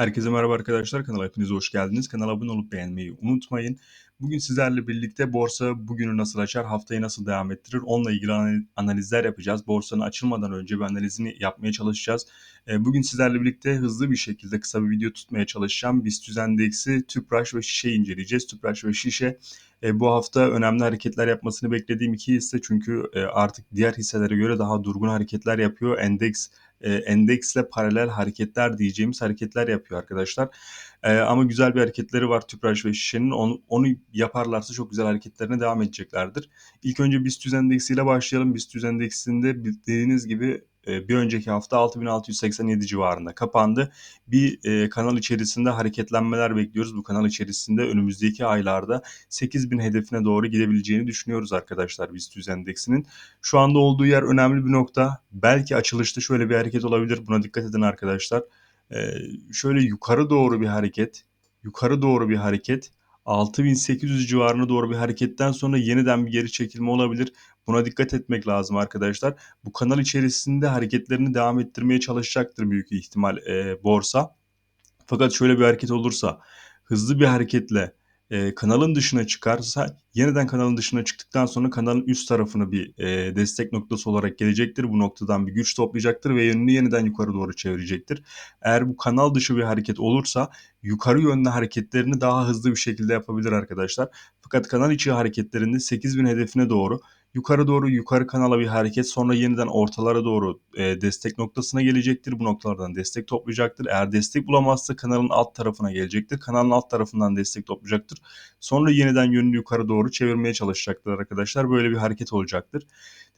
Herkese merhaba arkadaşlar. Kanala hepiniz hoş geldiniz. Kanala abone olup beğenmeyi unutmayın. Bugün sizlerle birlikte borsa bugünü nasıl açar, haftayı nasıl devam ettirir onunla ilgili analizler yapacağız. Borsanın açılmadan önce bir analizini yapmaya çalışacağız. Ee, bugün sizlerle birlikte hızlı bir şekilde kısa bir video tutmaya çalışacağım. BIST endeksi, Tüpraş ve Şişe inceleyeceğiz. Tüpraş ve Şişe e, bu hafta önemli hareketler yapmasını beklediğim iki hisse çünkü e, artık diğer hisselere göre daha durgun hareketler yapıyor. Endeks e, endeksle paralel hareketler diyeceğimiz hareketler yapıyor arkadaşlar. E, ama güzel bir hareketleri var Tüpraş ve Şişe'nin. Onu, onu yaparlarsa çok güzel hareketlerine devam edeceklerdir. İlk önce BIST endeksiyle başlayalım. BIST endeksinde bildiğiniz gibi bir önceki hafta 6687 civarında kapandı. Bir e, kanal içerisinde hareketlenmeler bekliyoruz. Bu kanal içerisinde önümüzdeki aylarda 8000 hedefine doğru gidebileceğini düşünüyoruz arkadaşlar BIST endeksinin. Şu anda olduğu yer önemli bir nokta. Belki açılışta şöyle bir hareket olabilir. Buna dikkat edin arkadaşlar. E, şöyle yukarı doğru bir hareket, yukarı doğru bir hareket 6800 civarına doğru bir hareketten sonra yeniden bir geri çekilme olabilir. Buna dikkat etmek lazım arkadaşlar. Bu kanal içerisinde hareketlerini devam ettirmeye çalışacaktır büyük ihtimal e, borsa. Fakat şöyle bir hareket olursa hızlı bir hareketle e, kanalın dışına çıkarsa yeniden kanalın dışına çıktıktan sonra kanalın üst tarafını bir e, destek noktası olarak gelecektir. Bu noktadan bir güç toplayacaktır ve yönünü yeniden yukarı doğru çevirecektir. Eğer bu kanal dışı bir hareket olursa yukarı yönlü hareketlerini daha hızlı bir şekilde yapabilir arkadaşlar. Fakat kanal içi hareketlerinde 8000 hedefine doğru yukarı doğru yukarı kanala bir hareket sonra yeniden ortalara doğru e, destek noktasına gelecektir. Bu noktalardan destek toplayacaktır. Eğer destek bulamazsa kanalın alt tarafına gelecektir. Kanalın alt tarafından destek toplayacaktır. Sonra yeniden yönünü yukarı doğru çevirmeye çalışacaktır arkadaşlar. Böyle bir hareket olacaktır.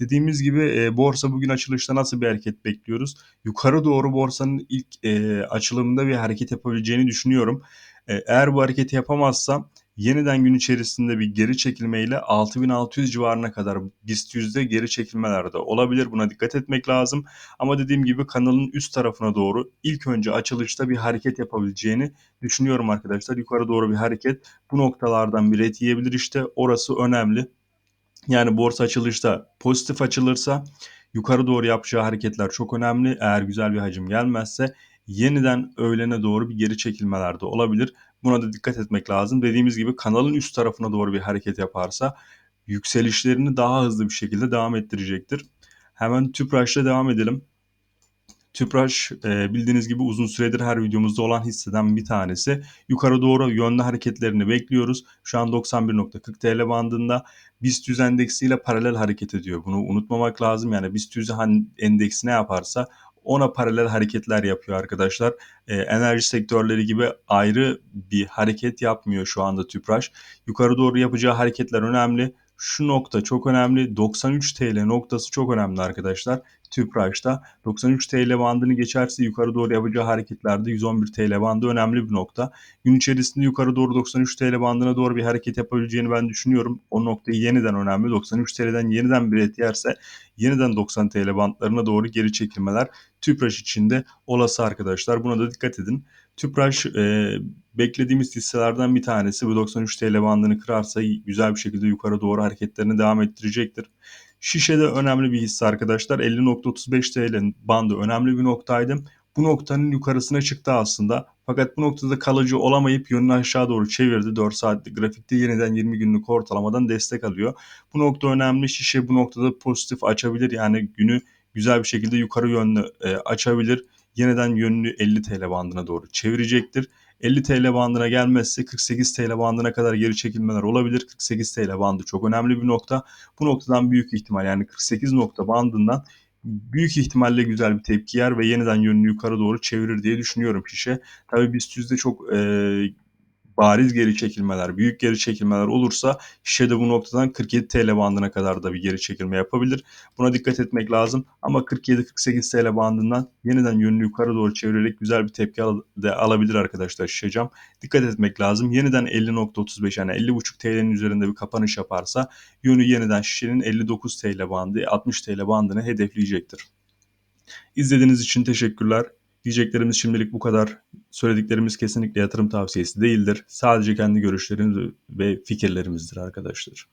Dediğimiz gibi e, borsa bugün açılışta nasıl bir hareket bekliyoruz? Yukarı doğru borsanın ilk e, açılımında bir hareket yapabileceğini düşünüyorum. E, eğer bu hareketi yapamazsa yeniden gün içerisinde bir geri çekilmeyle 6600 civarına kadar BIST yüzde geri çekilmeler de olabilir. Buna dikkat etmek lazım. Ama dediğim gibi kanalın üst tarafına doğru ilk önce açılışta bir hareket yapabileceğini düşünüyorum arkadaşlar. Yukarı doğru bir hareket bu noktalardan bir ret yiyebilir işte. Orası önemli. Yani borsa açılışta pozitif açılırsa yukarı doğru yapacağı hareketler çok önemli. Eğer güzel bir hacim gelmezse yeniden öğlene doğru bir geri çekilmeler de olabilir. Buna da dikkat etmek lazım. Dediğimiz gibi kanalın üst tarafına doğru bir hareket yaparsa yükselişlerini daha hızlı bir şekilde devam ettirecektir. Hemen Tüpraş'la devam edelim. Tüpraş e, bildiğiniz gibi uzun süredir her videomuzda olan hisseden bir tanesi. Yukarı doğru yönlü hareketlerini bekliyoruz. Şu an 91.40 TL bandında. BIST 100 endeksiyle paralel hareket ediyor. Bunu unutmamak lazım. Yani BIST 100 endeksi ne yaparsa ona paralel hareketler yapıyor arkadaşlar. E, enerji sektörleri gibi ayrı bir hareket yapmıyor şu anda Tüpraş. Yukarı doğru yapacağı hareketler önemli. Şu nokta çok önemli. 93 TL noktası çok önemli arkadaşlar. Tüpraş'ta 93 TL bandını geçerse yukarı doğru yapacağı hareketlerde 111 TL bandı önemli bir nokta. Gün içerisinde yukarı doğru 93 TL bandına doğru bir hareket yapabileceğini ben düşünüyorum. O noktayı yeniden önemli. 93 TL'den yeniden bir et yerse yeniden 90 TL bandlarına doğru geri çekilmeler Tüpraş içinde olası arkadaşlar. Buna da dikkat edin. Tüpraş e, beklediğimiz hisselerden bir tanesi. Bu 93 TL bandını kırarsa güzel bir şekilde yukarı doğru hareketlerini devam ettirecektir. Şişede önemli bir hisse arkadaşlar. 50.35 TL bandı önemli bir noktaydı. Bu noktanın yukarısına çıktı aslında. Fakat bu noktada kalıcı olamayıp yönünü aşağı doğru çevirdi. 4 saatlik grafikte yeniden 20 günlük ortalamadan destek alıyor. Bu nokta önemli. Şişe bu noktada pozitif açabilir. Yani günü güzel bir şekilde yukarı yönlü e, açabilir. Yeniden yönünü 50 TL bandına doğru çevirecektir. 50 TL bandına gelmezse 48 TL bandına kadar geri çekilmeler olabilir. 48 TL bandı çok önemli bir nokta. Bu noktadan büyük ihtimal yani 48 nokta bandından büyük ihtimalle güzel bir tepki yer ve yeniden yönünü yukarı doğru çevirir diye düşünüyorum şişe. Tabii BIST yüzde çok e, bariz geri çekilmeler, büyük geri çekilmeler olursa şişede bu noktadan 47 TL bandına kadar da bir geri çekilme yapabilir. Buna dikkat etmek lazım. Ama 47-48 TL bandından yeniden yönünü yukarı doğru çevirerek güzel bir tepki al de alabilir arkadaşlar şişecam. Dikkat etmek lazım. Yeniden 50.35 yani 50.5 TL'nin üzerinde bir kapanış yaparsa yönü yeniden şişenin 59 TL bandı 60 TL bandını hedefleyecektir. İzlediğiniz için teşekkürler. Diyeceklerimiz şimdilik bu kadar. Söylediklerimiz kesinlikle yatırım tavsiyesi değildir. Sadece kendi görüşlerimiz ve fikirlerimizdir arkadaşlar.